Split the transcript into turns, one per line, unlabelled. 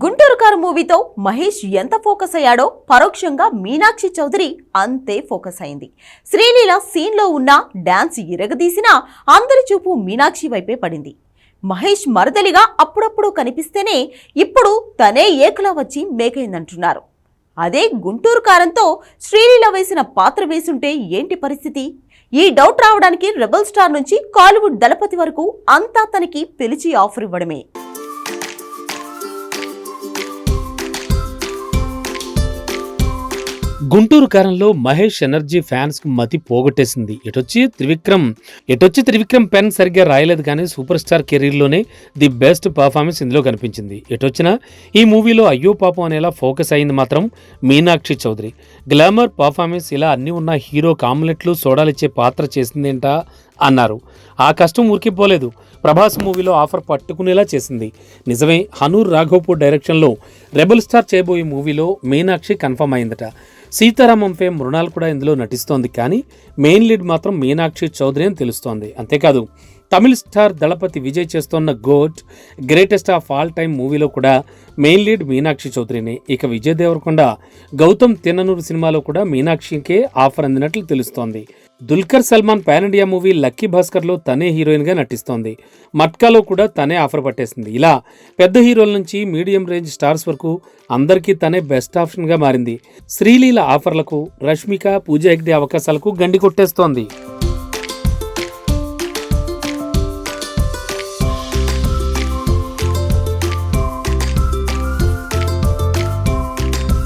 Guntur car మూవీతో మహేష్ ఎంత focus అయ్యాడో పరోక్షంగా మీనాక్షి చౌదరి అంతే ఫోకస్ అయింది. శ్రీలీల సీన్లో ఉన్న డ్యాన్స్ ఇరగదీసినా అందరి చూపు మీనాక్షి వైపే పడింది. మహేష్ మరదలిగా అప్పుడప్పుడు కనిపిస్తేనే ఇప్పుడు తనే ఏకలా వచ్చి మేకైందంటున్నారు. అదే గుంటూరు కారంతో శ్రీలీల వేసిన పాత్ర వేసుంటే ఏంటి పరిస్థితి? ఈ డౌట్ రావడానికి రెబల్ స్టార్ నుంచి కాలీవుడ్ దళపతి వరకు అంతా తనకి పిలిచి ఆఫర్ ఇవ్వడమే.
గుంటూరు కారంలో మహేష్ ఎనర్జీ ఫ్యాన్స్కు మతి పోగొట్టేసింది. ఎటొచ్చి త్రివిక్రమ్? ఎటొచ్చి త్రివిక్రమ్ పెన్ సరిగ్గా రాయలేదు కానీ సూపర్ స్టార్ కెరీర్లోనే ది బెస్ట్ పర్ఫార్మెన్స్ ఇందులో కనిపించింది. ఎటొచ్చినా ఈ మూవీలో అయ్యో పాపం అనేలా ఫోకస్ అయింది మాత్రం మీనాక్షి చౌదరి. గ్లామర్ పర్ఫార్మెన్స్ ఇలా అన్నీ ఉన్న హీరో కామ్లెట్లు సోడాలిచ్చే పాత్ర చేసిందేంటా? అన్నారు. ఆ కష్టం ఉరికిపోలేదు ప్రభాస్ మూవీలో ఆఫర్ పట్టుకునేలా చేసింది. నిజమే హనూర్ రాఘోపూర్ డైరెక్షన్లో రెబల్ స్టార్ చేయబోయే మూవీలో మీనాక్షి కన్ఫర్మ్ అయిందట. సీతారామం ఫేమ్ మృణాల్ కూడా ఇందులో నటిస్తోంది కానీ మెయిన్ లీడ్ మాత్రం మీనాక్షి చౌదరి అని తెలుస్తోంది. అంతేకాదు తమిళ స్టార్ దళపతి విజయ్ చేస్తోన్న GOAT greatest of all time మూవీలో కూడా మెయిన్ లీడ్ మీనాక్షి చౌదరినే. ఇక విజయ్ దేవరకొండ గౌతమ్ తిన్ననూరు సినిమాలో కూడా మీనాక్షికే ఆఫర్ అందినట్లు తెలుస్తోంది. Dulquer Salmaan pan India movie lucky భాస్కర్లో తనే హీరోయిన్గా నటిస్తోంది. మట్కాలో కూడా తనే ఆఫర్ పట్టేసింది. ఇలా పెద్ద హీరోల నుంచి మీడియం రేంజ్ స్టార్స్ వరకు అందరికీ తనే బెస్ట్ ఆప్షన్గా మారింది. శ్రీలీల ఆఫర్లకు రష్మిక పూజ హెగ్డే అవకాశాలకు గండి కొట్టేస్తోంది.